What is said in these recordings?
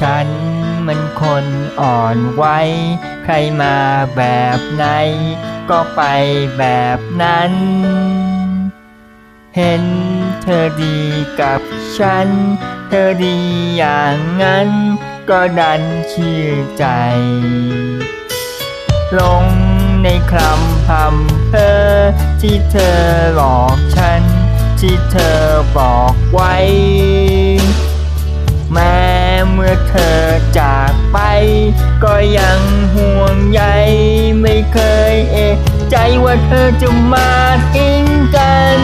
ฉันมันคนอ่อนไหวใครมาแบบไหน ก็ไปแบบนั้น เห็นเธอดีกับฉัน เธอดีอย่างนั้น ก็ดันเชื่อใจ ลงในคำพำเธอที่เธอหลอกฉัน ที่เธอบอกไว้ เมื่อเธอจากไป ก็ยังห่วงใยไม่เคยเอะใจว่าเธอจะมาทิ้งกัน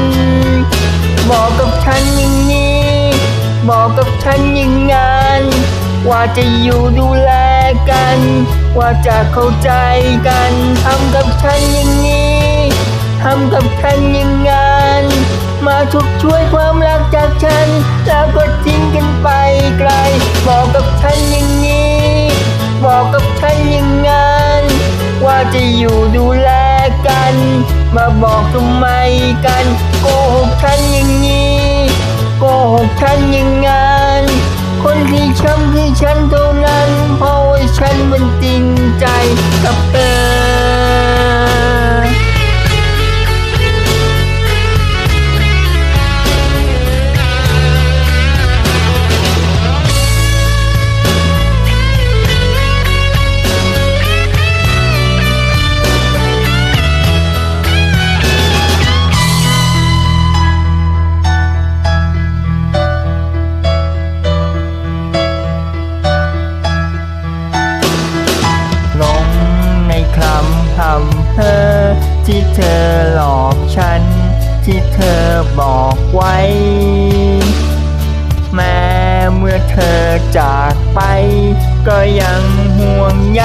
บอกกับฉันอย่างนี้ บอกกับฉันอย่างนั้น ว่าจะอยู่ดูแลกัน ว่าจะเข้าใจกันทำกับฉันอย่างนี้ทำกับฉันอย่างนั้นมาทุกช่วยความรักจากฉันแล้วก็ จะอยู่ดูแลกัน มาบอกทำไมกันโกหกฉันอย่างนี้โกหกฉันอย่างงานคนที่ช้ำคือฉันเท่านั้น เพราะว่าฉันมันจริงใจกับเธอำพำเธอ ที่เธอหลอกฉัน ที่เธอบอกไว้ แม้เมื่อเธอจากไป ก็ยังห่วงใย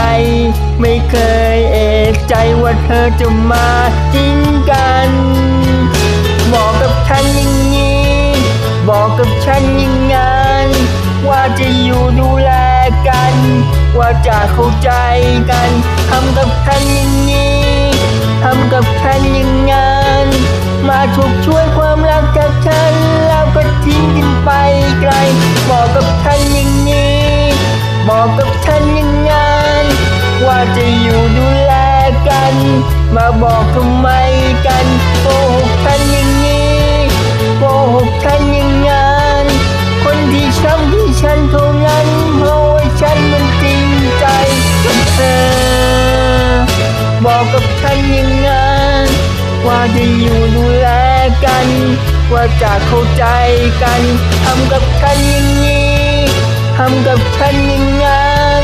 ไม่เคยเอกใจว่าเธอจะมาจริงกัน ว่าจะเข้าใจกันทำกับฉันอย่างนี้ทำกับฉันอย่างนั้นมาถูกช่วยความรักจากฉันแล้วก็ทิ้งกันไปไกล บอกกับฉันอย่างนี้ บอกกับฉันอย่างนั้นว่าจะอยู่ดูแลกัน มาบอกทำไม บอกกับฉันย่างนั้นว่าจะอยู่ดูแลกัน ว่าจะเข้าใจกันทำกับฉันอย่างนี้ทำกับฉันย่างนั้น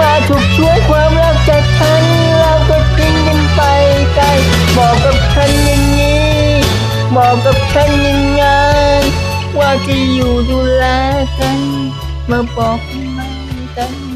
มาถูกช่วยความรักจากฉันแล้วก็ทิ้งกันไปไกลบอกกับฉันอย่างนี้บอกกับฉันย่างนั้นว่าจะอยู่ดูแลกัน มาบอกทำไมกัน